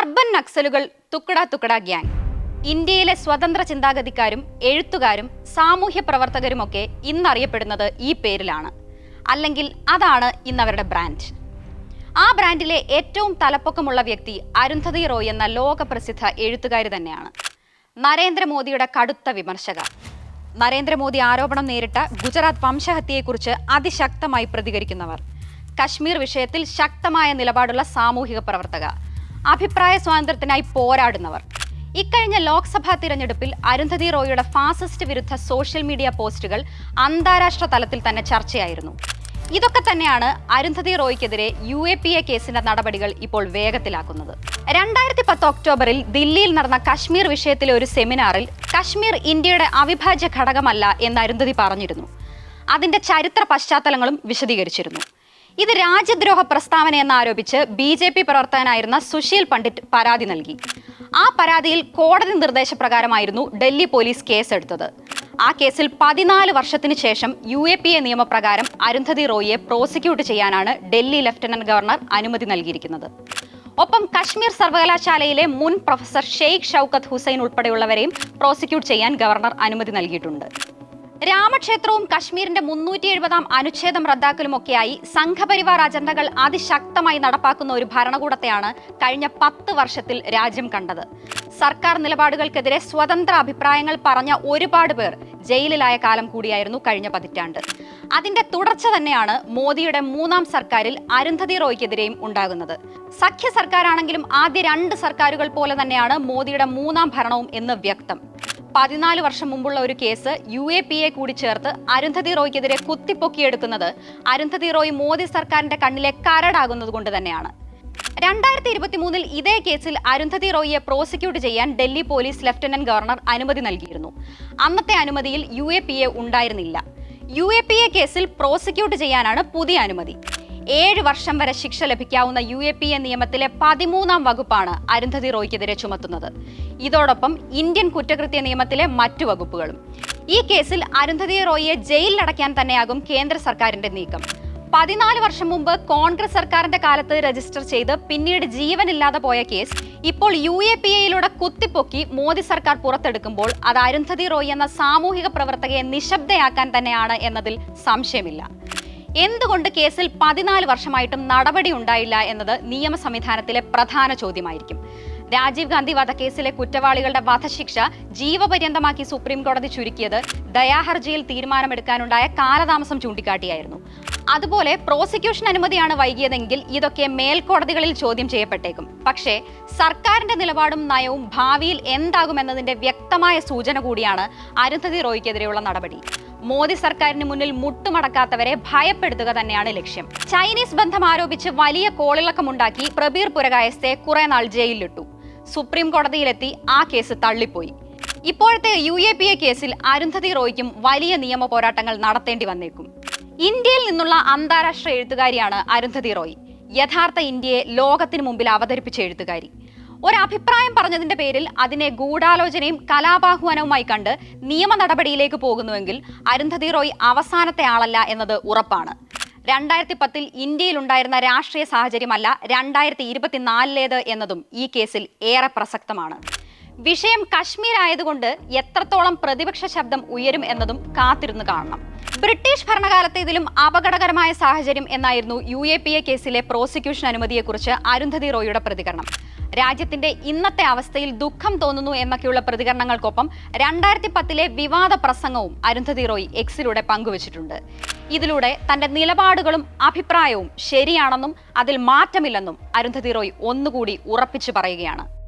Urban നക്സലുകൾ തുക്കട തുക്കട gang. ഇന്ത്യയിലെ സ്വതന്ത്ര ചിന്താഗതിക്കാരും എഴുത്തുകാരും സാമൂഹ്യ പ്രവർത്തകരുമൊക്കെ ഇന്നറിയപ്പെടുന്നത് ഈ പേരിലാണ്. അല്ലെങ്കിൽ അതാണ് ഇന്നവരുടെ ബ്രാൻഡ്. ആ ബ്രാൻഡിലെ ഏറ്റവും തലപ്പൊക്കമുള്ള വ്യക്തി അരുന്ധതി റോയ് എന്ന ലോകപ്രസിദ്ധ എഴുത്തുകാരി തന്നെയാണ്. നരേന്ദ്രമോദിയുടെ കടുത്ത വിമർശക നരേന്ദ്രമോദി ആരോപണം നേരിട്ട ഗുജറാത്ത് വംശഹത്യയെക്കുറിച്ച് അതിശക്തമായി പ്രതികരിക്കുന്നവർ. കശ്മീർ വിഷയത്തിൽ ശക്തമായ നിലപാടുള്ള സാമൂഹിക പ്രവർത്തക. അഭിപ്രായ സ്വാതന്ത്ര്യത്തിനായി പോരാടുന്നവർ. ഇക്കഴിഞ്ഞ ലോക്സഭാ തിരഞ്ഞെടുപ്പിൽ അരുന്ധതി റോയിയുടെ ഫാസിസ്റ്റ് വിരുദ്ധ സോഷ്യൽ മീഡിയ പോസ്റ്റുകൾ അന്താരാഷ്ട്ര തലത്തിൽ തന്നെ ചർച്ചയായിരുന്നു. ഇതൊക്കെ തന്നെയാണ് അരുന്ധതി റോയ്ക്കെതിരെ യു എ പി എ കേസിന്റെ നടപടികൾ ഇപ്പോൾ വേഗത്തിലാക്കുന്നത്. രണ്ടായിരത്തി പത്ത് ഒക്ടോബറിൽ ദില്ലിയിൽ നടന്ന കശ്മീർ വിഷയത്തിലെ ഒരു സെമിനാറിൽ കശ്മീർ ഇന്ത്യയുടെ അവിഭാജ്യ ഘടകമല്ല എന്ന് അരുന്ധതി പറഞ്ഞിരുന്നു. അതിന്റെ ചരിത്ര പശ്ചാത്തലങ്ങളും വിശദീകരിച്ചിരുന്നു. ഇത് രാജ്യദ്രോഹ പ്രസ്താവന എന്നാരോപിച്ച് ബി ജെ പി പ്രവർത്തകനായിരുന്ന സുശീൽ പണ്ഡിറ്റ് പരാതി നൽകി. ആ പരാതിയിൽ കോടതി നിർദ്ദേശപ്രകാരമായിരുന്നു ഡൽഹി പോലീസ് കേസെടുത്തത്. ആ കേസിൽ പതിനാല് വർഷത്തിന് ശേഷം യു എ പി എ നിയമപ്രകാരം അരുന്ധതി റോയിയെ പ്രോസിക്യൂട്ട് ചെയ്യാനാണ് ഡൽഹി ലഫ്റ്റനന്റ് ഗവർണർ അനുമതി നൽകിയിരിക്കുന്നത്. ഒപ്പം കശ്മീർ സർവകലാശാലയിലെ മുൻ പ്രൊഫസർ ഷെയ്ഖ് ഷൌക്കത്ത് ഹുസൈൻ ഉൾപ്പെടെയുള്ളവരെയും പ്രോസിക്യൂട്ട് ചെയ്യാൻ ഗവർണർ അനുമതി നൽകിയിട്ടുണ്ട്. രാമക്ഷേത്രവും കശ്മീരിന്റെ മുന്നൂറ്റി എഴുപതാം അനുച്ഛേദം റദ്ദാക്കലുമൊക്കെയായി സംഘപരിവാർ അജണ്ടകൾ അതിശക്തമായി നടപ്പാക്കുന്ന ഒരു ഭരണകൂടത്തെയാണ് കഴിഞ്ഞ പത്ത് വർഷത്തിൽ രാജ്യം കണ്ടത്. സർക്കാർ നിലപാടുകൾക്കെതിരെ സ്വതന്ത്ര അഭിപ്രായങ്ങൾ പറഞ്ഞ ഒരുപാട് പേർ ജയിലിലായ കാലം കൂടിയായിരുന്നു കഴിഞ്ഞ പതിറ്റാണ്ട്. അതിന്റെ തുടർച്ച തന്നെയാണ് മോദിയുടെ മൂന്നാം സർക്കാരിൽ അരുന്ധതി റോയ്ക്കെതിരെയും ഉണ്ടാകുന്നത്. സഖ്യ സർക്കാരാണെങ്കിലും ആദ്യ രണ്ട് സർക്കാരുകൾ പോലെ തന്നെയാണ് മോദിയുടെ മൂന്നാം ഭരണവും എന്ന് വ്യക്തം. പതിനാല് വർഷം മുമ്പുള്ള ഒരു case U A P A കൂടി ചേർത്ത് അരുന്ധതി റോയ്ക്കെതിരെ കുത്തിപ്പൊക്കിയെടുക്കുന്നത് അരുന്ധതി റോയ് മോദി സർക്കാരിന്റെ കണ്ണിലെ കരടാകുന്നത് കൊണ്ട് തന്നെയാണ്. രണ്ടായിരത്തി ഇരുപത്തി മൂന്നിൽ ഇതേ കേസിൽ അരുന്ധതി റോയിയെ പ്രോസിക്യൂട്ട് ചെയ്യാൻ ഡൽഹി പോലീസ് ലഫ്റ്റനന്റ് ഗവർണർ അനുമതി നൽകിയിരുന്നു. അന്നത്തെ അനുമതിയിൽ യു എ പി എ ഉണ്ടായിരുന്നില്ല. യു എ പി എ കേസിൽ പ്രോസിക്യൂട്ട് ചെയ്യാനാണ് പുതിയ അനുമതി. ഏഴ് വർഷം വരെ ശിക്ഷ ലഭിക്കാവുന്ന യു എ പി എ നിയമത്തിലെ പതിമൂന്നാം വകുപ്പാണ് അരുന്ധതി റോയ്ക്കെതിരെ ചുമത്തുന്നത്. ഇതോടൊപ്പം ഇന്ത്യൻ കുറ്റകൃത്യ നിയമത്തിലെ മറ്റു വകുപ്പുകളും. ഈ കേസിൽ അരുന്ധതി റോയിയെ ജയിലിലടയ്ക്കാൻ തന്നെയാകും കേന്ദ്ര സർക്കാരിന്റെ നീക്കം. പതിനാല് വർഷം മുമ്പ് കോൺഗ്രസ് സർക്കാരിന്റെ കാലത്ത് രജിസ്റ്റർ ചെയ്ത് പിന്നീട് ജീവനില്ലാതെ പോയ കേസ് ഇപ്പോൾ യു എ പി എയിലൂടെ കുത്തിപ്പൊക്കി മോദി സർക്കാർ പുറത്തെടുക്കുമ്പോൾ അത് അരുന്ധതി റോയ് എന്ന സാമൂഹിക പ്രവർത്തകയെ നിശബ്ദയാക്കാൻ തന്നെയാണ് എന്നതിൽ സംശയമില്ല. എന്തുകൊണ്ട് കേസിൽ പതിനാല് വർഷമായിട്ടും നടപടി ഉണ്ടായില്ല എന്നത് നിയമ സംവിധാനത്തിലെ പ്രധാന ചോദ്യമായിരിക്കും. രാജീവ് ഗാന്ധി വധക്കേസിലെ കുറ്റവാളികളുടെ വധശിക്ഷ ജീവപര്യന്തമാക്കി സുപ്രീം കോടതി ചുരുക്കിയത് ദയാഹർജിയിൽ തീരുമാനമെടുക്കാനുണ്ടായ കാലതാമസം ചൂണ്ടിക്കാട്ടിയായിരുന്നു. അതുപോലെ പ്രോസിക്യൂഷൻ അനുമതിയാണ് വൈകിയതെങ്കിൽ ഇതൊക്കെ മേൽക്കോടതികളിൽ ചോദ്യം ചെയ്യപ്പെട്ടേക്കും. പക്ഷേ സർക്കാരിന്റെ നിലപാടും നയവും ഭാവിയിൽ എന്താകുമെന്നതിന്റെ വ്യക്തമായ സൂചന കൂടിയാണ് അരുന്ധതി റോയ്ക്കെതിരെയുള്ള നടപടി. മോദി സർക്കാരിന് മുന്നിൽ മുട്ടുമടക്കാത്തവരെ ഭയപ്പെടുത്തുക തന്നെയാണ് ലക്ഷ്യം. ചൈനീസ് ബന്ധം ആരോപിച്ച് വലിയ കോളിളക്കമുണ്ടാക്കി പ്രബീർ പുരകായസ്തെ കുറെ നാൾ ജയിലിലിട്ടു. സുപ്രീം കോടതിയിലെത്തി ആ കേസ് തള്ളിപ്പോയി. ഇപ്പോഴത്തെ യു എ പി എ കേസിൽ അരുന്ധതി റോയ്ക്കും വലിയ നിയമ പോരാട്ടങ്ങൾ നടത്തേണ്ടി വന്നേക്കും. ഇന്ത്യയിൽ നിന്നുള്ള അന്താരാഷ്ട്ര എഴുത്തുകാരിയാണ് അരുന്ധതി റോയ്. യഥാർത്ഥ ഇന്ത്യയെ ലോകത്തിന് മുമ്പിൽ അവതരിപ്പിച്ച എഴുത്തുകാരി. ഒരഭിപ്രായം പറഞ്ഞതിന്റെ പേരിൽ അതിനെ ഗൂഢാലോചനയും കലാപാഹ്വാനവുമായി കണ്ട് നിയമ നടപടിയിലേക്ക് പോകുന്നുവെങ്കിൽ അരുന്ധതി റോയ് അവസാനത്തെ ആളല്ല എന്നത് ഉറപ്പാണ്. രണ്ടായിരത്തി പത്തിൽ ഇന്ത്യയിൽ ഉണ്ടായിരുന്ന രാഷ്ട്രീയ സാഹചര്യമല്ല രണ്ടായിരത്തി ഇരുപത്തിനാലിലേത് എന്നതും ഈ കേസിൽ ഏറെ പ്രസക്തമാണ്. വിഷയം കശ്മീർ ആയതുകൊണ്ട് എത്രത്തോളം പ്രതിപക്ഷ ശബ്ദം ഉയരും എന്നതും കാത്തിരുന്ന് കാണണം. ബ്രിട്ടീഷ് ഭരണകാലത്തെ ഇതിലും അപകടകരമായ സാഹചര്യം എന്നായിരുന്നു യു എ പി എ കേസിലെ പ്രോസിക്യൂഷൻ അനുമതിയെക്കുറിച്ച് അരുന്ധതി റോയിയുടെ പ്രതികരണം. രാജ്യത്തിന്റെ ഇന്നത്തെ അവസ്ഥയിൽ ദുഃഖം തോന്നുന്നു എന്നൊക്കെയുള്ള പ്രതികരണങ്ങൾക്കൊപ്പം രണ്ടായിരത്തി പത്തിലെ വിവാദ പ്രസംഗവും അരുന്ധതി റോയ് എക്സിലൂടെ പങ്കുവച്ചിട്ടുണ്ട്. ഇതിലൂടെ തന്റെ നിലപാടുകളും അഭിപ്രായവും ശരിയാണെന്നും അതിൽ മാറ്റമില്ലെന്നും അരുന്ധതി റോയ് ഒന്നുകൂടി ഉറപ്പിച്ചു പറയുകയാണ്.